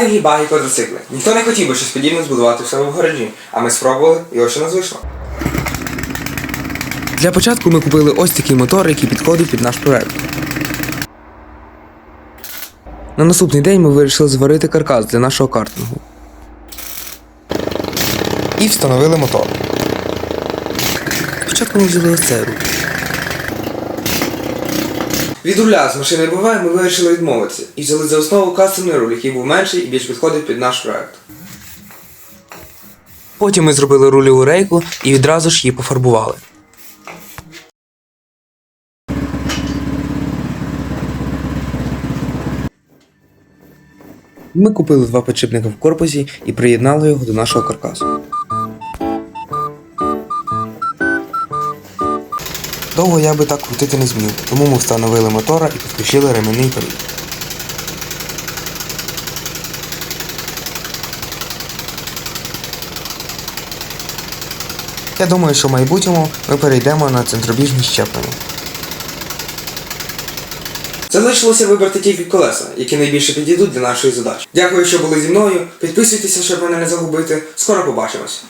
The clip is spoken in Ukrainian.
Картинги, баги, квадроцикли. Ніхто не хотів би щось подібне збудувати в себе в гаражі, а ми спробували і ось що нас вийшло. Для початку ми купили ось такий мотор, який підходить під наш проект. На наступний день ми вирішили зварити каркас для нашого картингу. І встановили мотор. Спочатку ми взяли ось цей руль. Від руля з машини БВ ми вирішили відмовитися і взяли за основу кастомний руль, який був менший і більш підходив під наш проект. Потім ми зробили рульову рейку і відразу ж її пофарбували. Ми купили два підшипника в корпусі і приєднали його до нашого каркасу. Довго я би так крутити не зміг, тому ми встановили мотора і підключили ременний привід. Я думаю, що в майбутньому ми перейдемо на центробіжні щеплення. Залишилося вибрати тільки колеса, які найбільше підійдуть для нашої задачі. Дякую, що були зі мною. Підписуйтеся, щоб мене не загубити. Скоро побачимось.